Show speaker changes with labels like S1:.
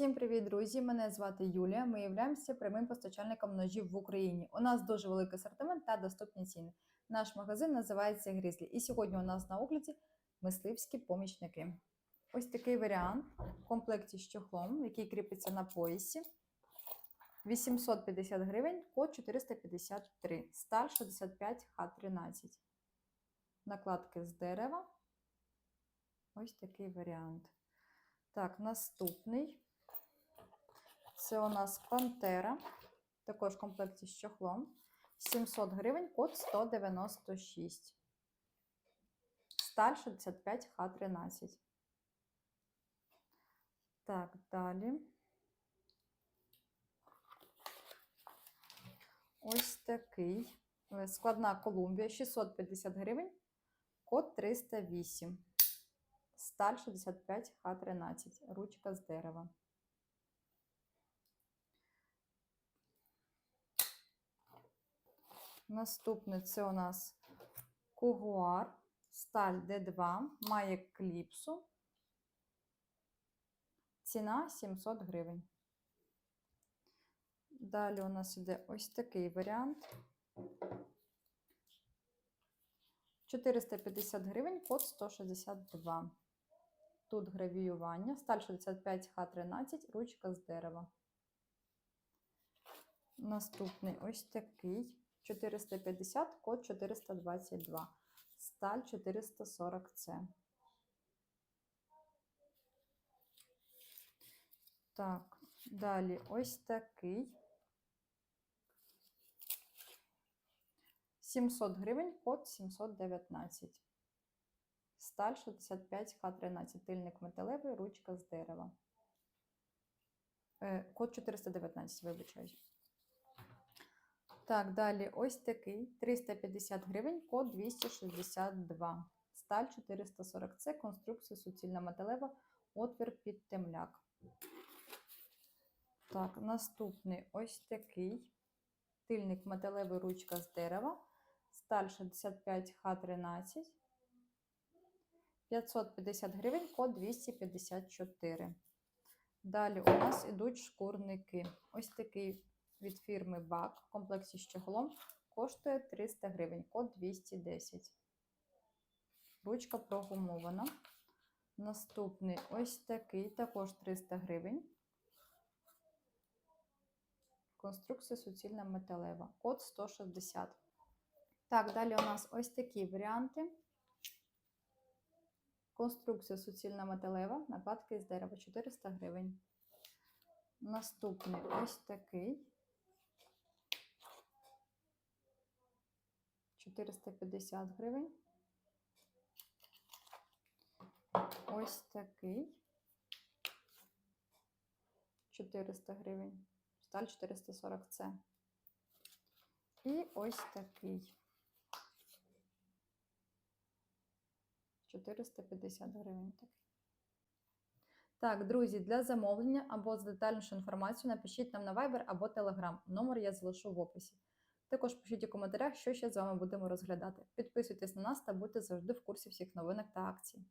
S1: Всім привіт, друзі! Мене звати Юлія. Ми являємося прямим постачальником ножів в Україні. У нас дуже великий асортимент та доступні ціни. Наш магазин називається Грізлі. І сьогодні у нас на огляді мисливські помічники. Ось такий варіант в комплекті з чохлом, який кріпиться на поясі. 850 гривень, код 453, стар 65 Х13. Накладки з дерева. Ось такий варіант. Так, наступний. Це у нас Пантера. Також в комплекті з чохлом. 700 гривень, код 196. Сталь 65 Х13. Так, далі. Ось такий. Е, Складна Колумбія 650 гривень, код 308. Сталь 65 Х13. Ручка з дерева. Наступне це у нас Кугуар, сталь D2, має кліпсу. Ціна 700 гривень. Далі у нас іде ось такий варіант. 450 гривень, код 162. Тут гравіювання, сталь 65 Х13, ручка з дерева. Наступний ось такий. 450, код 422. Сталь 440С. Так, далі ось такий. 700 гривень, код 719. Сталь 65 Х13. Тильник металевий, ручка з дерева. Е, Код 419, вибачаюсь. Так, далі ось такий 350 гривень, код 262. Сталь 440 це конструкція суцільна металева, отвір під темляк. Так, наступний ось такий тильник металевий ручка з дерева. Сталь 65 Х13. 550 гривень, код 254. Далі у нас ідуть шкурники. Ось такий від фірми БАК в комплексі з чохлом коштує 300 гривень, код 210. Ручка прогумована. Наступний ось такий, також 300 гривень. Конструкція суцільна металева. Код 160. Так, далі у нас ось такі варіанти. Конструкція суцільна металева, накладки з дерева 400 гривень. Наступний ось такий. 450 гривень. Ось такий. 400 гривень. Сталь 440 це. І ось такий. 450 гривень. такий. Так, друзі, для замовлення або з детальнішою інформацією напишіть нам на Viber або Telegram. Номер я залишу в описі. Також пишіть у коментарях, що ще з вами будемо розглядати. Підписуйтесь на нас та будьте завжди в курсі всіх новинок та акцій.